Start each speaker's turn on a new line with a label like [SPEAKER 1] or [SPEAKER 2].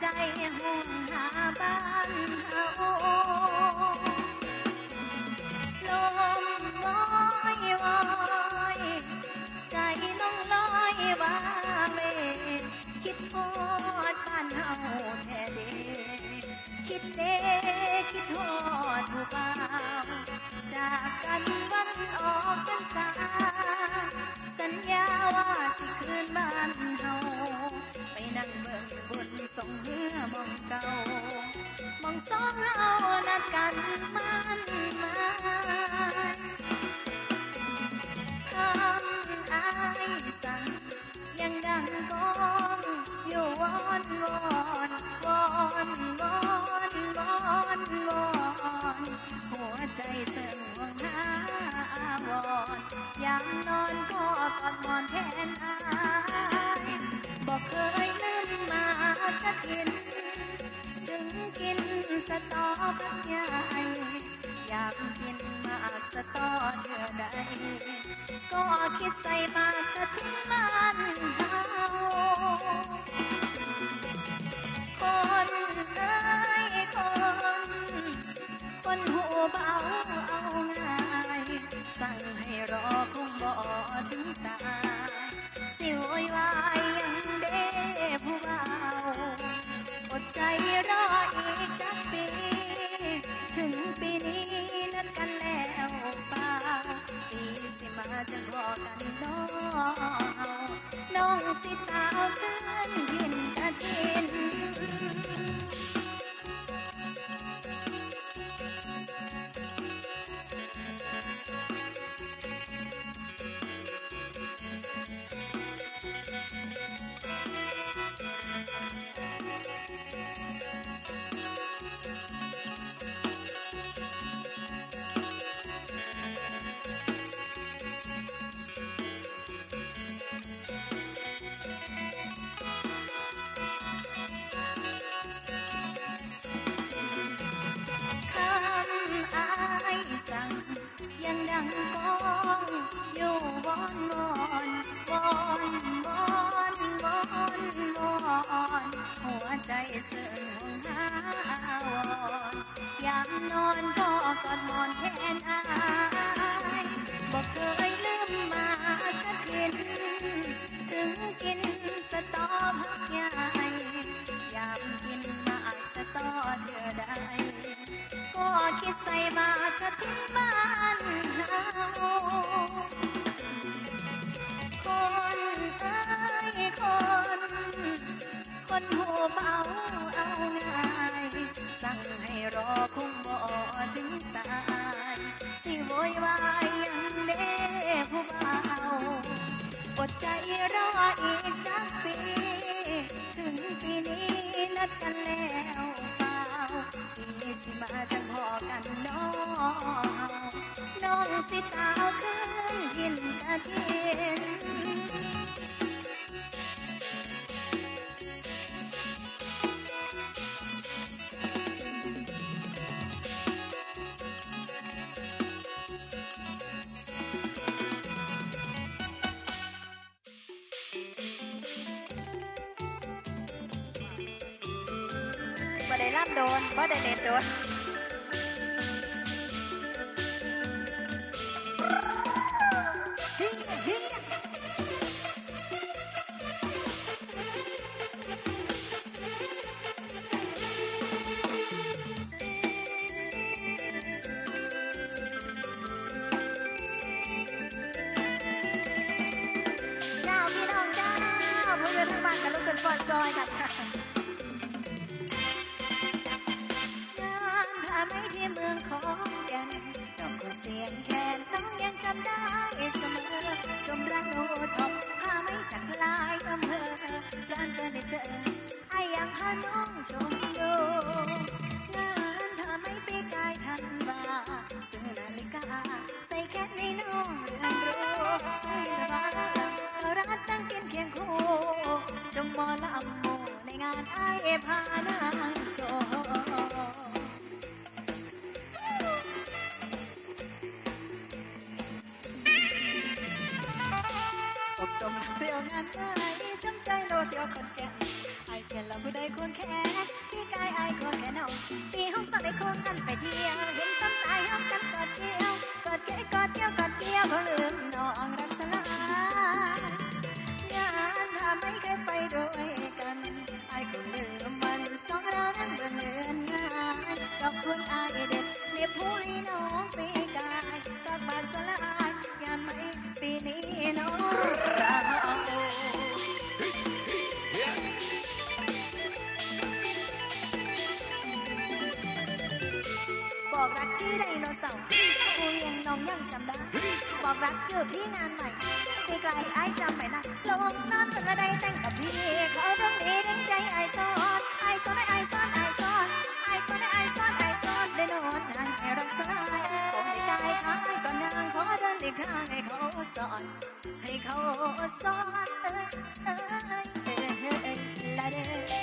[SPEAKER 1] ใจห่วงหาบ้านเฮาลมวอยวอยใจน้องลอยว่าเมคิดฮอดบ้านเฮาแท้เดคิดเด้คิดฮอดผู้บ่าวจากกันวันออกพรรษา งเรือมองเก่ามองสองเฮานัดกันมันมาคำอายสั่งยังดังก้องอยู่วอนวอนวอนวอนวอนวอนหัวใจเสื่อมหวงหาวอนยามนอนก็กอดหมอนแทน ชิน ถึงกินสตอพักใหญ่อยากกินมากสตอเธอใด ก็คิดใส่มากกระทินมันเฮา ใจรออีกจักปี ถึงปีนี้นัดกันแล้วเปล่าปีสิมาจะขอกันน้องน้องสิสาวขึ้นยินกระทิน เสื่อมหาวอนยามนอนพ่อกอดหมอนเท คนหูเบาเอาง่าย สั่งให้รอคงบ่ถึงตาย สิโวยวายยังเด้ผู้เบาอดใจรออีกจักปี ถึงปีนี้นัดกันแล้วเปล่าปีสิมาจะพอกันน้องน้องสิตาวขึ้นยินกระทิน บ่ได้ำโดนบ่ได้เล่นโดนเจ้าพี่น้องเจ้าผู้เดินทางบ้านกันลุกขึ้นฟอนซอยกัน ที่เมืองของแก่นดอกกุเสียงแคนน้องยังจำได้เสมอ คนแก่ไอเปลี่ยนแล้วผู้ใดควงแขนพี่กายไอายควงแขนเอาปีห้องสอนได้ควงกันไปเที่ยวเห็นต้องตายห้องกันกอดเกี่ยวกอดเกี่ยวกอดเกี่ยวกอดเกี่ยวเขาลืมน้องรักสลายงานถ้าไม่เคยไปด้วยกันไอ้คงลืมมันสองเรานั้นเดินเดือนงานดอกคุณอายเด็ดเรียบผู้ให้น้องปีกายรักบานสลายงานไม่ปีนี้น้อง บอกรักที่ไดโนเสาร์กูยังน้องยังจำได้ บอกรักอยู่ที่งานใหม่ไกลไอ้จำไม่ได้ลงนอนกระไดแต่งกับพี่เขาต้องดีดึงใจไอ้ซอนไอ้ซอนไอ้ซ้อนไอ้ซอนไอ้ซอนไอ้ซ้อนไอ้ซอนได้นอนนางไอ้รักสลายผมได้กายข้างไอ้ก็นางขอเดินอีกข้างให้เขาสอน ให้เขาสอนเอ้ยเอ้ยเอ้ยละเด้อ